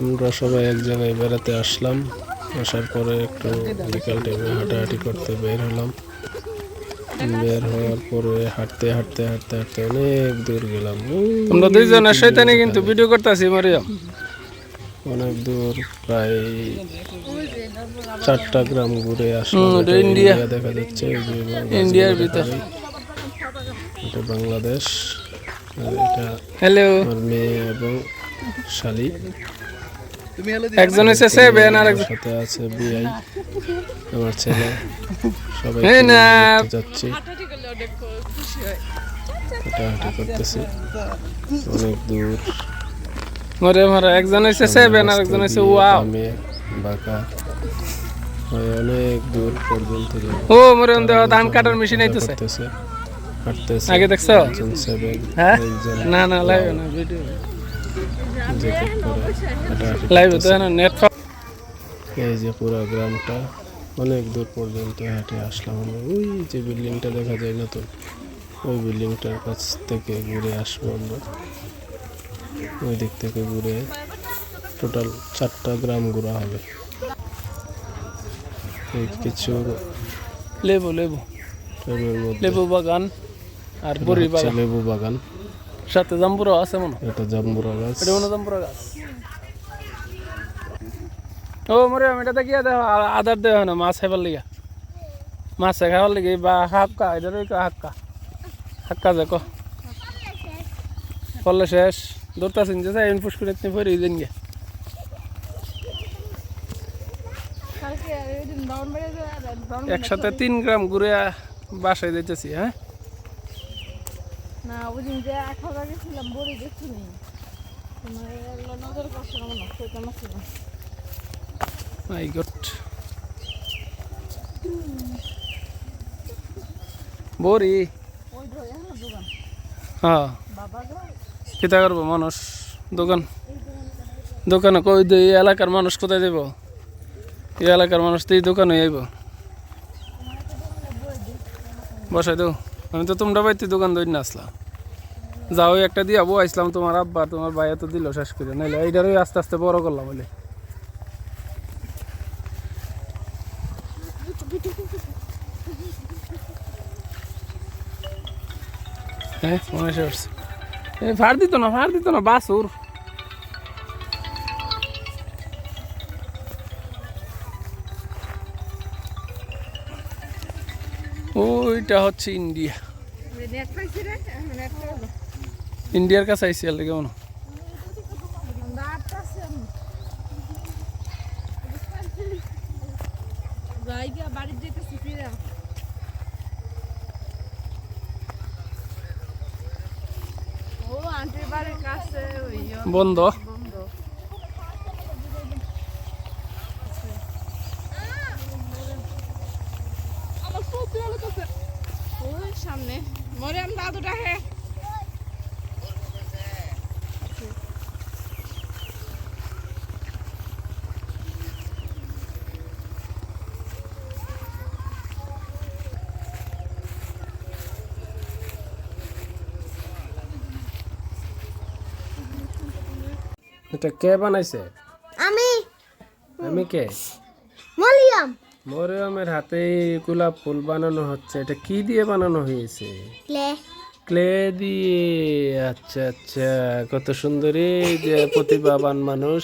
আমরা সবাই এক জায়গায় বেড়াতে আসলাম। আসার পরে একটু বিকাল টাইমে হাঁটাহাঁটি করতে বের হলাম। বের হওয়ার পরে হাঁটতে হাঁটতে হাঁটতে হাঁটতে অনেক দূর গেলাম। ওই তোমরা দুইজনের শয়তানি কিন্তু ভিডিও করতেছি মারিয়াম। অনেক দূর প্রায় চারটা গ্রাম ঘুরে আসলাম। ইন্ডিয়া। দেখা যাচ্ছে ইন্ডিয়ার ভিতর। এটা বাংলাদেশ এটা হ্যালো আমার মেয়ে এবং শালি। একজন হচ্ছে সেভেন আর একজন সাথে আছে বিআই আমার ছেলে। সবাই না। যাচ্ছি। হাঁটাহাঁটি করতেছি। অনেক দূর। মরে মরে একজন হচ্ছে সেভেন আর একজন হচ্ছে ওয়াও বাঁকা। অনেক দূর পর্যন্ত ও মরে ধান কাটার মেশিন আইতেছে। আগে দেখছ? হ্যাঁ? না না লাইভ না ভিডিও লাইভ তো। না নেট এই যে পুরো গ্রামটা অনেক দূর পর্যন্ত হেঁটে আসলাম আমরা। ওই যে বিল্ডিংটা দেখা যায় নতুন ওই বিল্ডিংটার কাছ থেকে ঘুরে আসব আমরা। ওই দিক থেকে ঘুরে টোটাল চারটা গ্রাম ঘোরা হবে। কিছু লেবু লেবু। লেবু বাগান আর বড়ি বাগান। লেবু বাগান। সাথে জাম্বুরা আছে মনে। এটা জাম্বুরা গাছ। এটা মনে জাম্বুরা গাছ? ও মরে এটা দেখিয়া দেখো আদার দেওয়া না মাছ খাইবার লিগা। মাছ খাইবার লিগে বা হাক্কা এটা রই হাক্কা? হাক্কা যে ক শেষ। দৌড়তা চিনছে চাই ফুস করে তুমি ফরি দিন গে ওই একসাথে তিন গ্রাম ঘুরে বাসায় দিতেছি হ্যাঁ? না ওই দিন যে আঠারো গেছিলাম বড়ি তোমার নজর না মনে হয় ছিল মাই গড বরি ওই ধরে হ্যাঁ। কিতা করব মানুষ? দোকান। দোকানে। কই দে এই এলাকার মানুষ কোথায় দেব এই এলাকার মানুষ তো এই দোকানে আইব বসাই দেও। আমি তো তোমরা বাইতে দোকান দই না আসলাম যাও, একটা দিয়ে আবু আসলাম তোমার আব্বা, তোমার ভাইয়া তো দিল শেষ করে। নাইলে এইটারই আস্তে আস্তে বড় করলাম বলে। হ্যাঁ মনে ফার দিত না ফার দিত না, বাসুর। ওইটা হচ্ছে ইন্ডিয়া। ইন্ডিয়ার কাছে আইসি আর কেমন? দাঁত আছে যাই গিয়া বাড়ির যেতেছি ফিরে ও আন্টির বাড়ির কাছে ওই বন্ধ বন্ধ আমার খুব ভালো কাছে ওই সামনে। মরে আমি দাদুটা হে। এটা কে বানাইছে? আমি। আমি কে? মলিয়াম মরিয়মের হাতে গোলাপ ফুল বানানো হচ্ছে। এটা কি দিয়ে বানানো হয়েছে? ক্লে। দিয়ে? আচ্ছা আচ্ছা কত সুন্দরী যে প্রতিভাবান মানুষ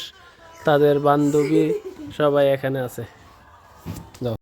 তাদের বান্ধবী সবাই এখানে আছে।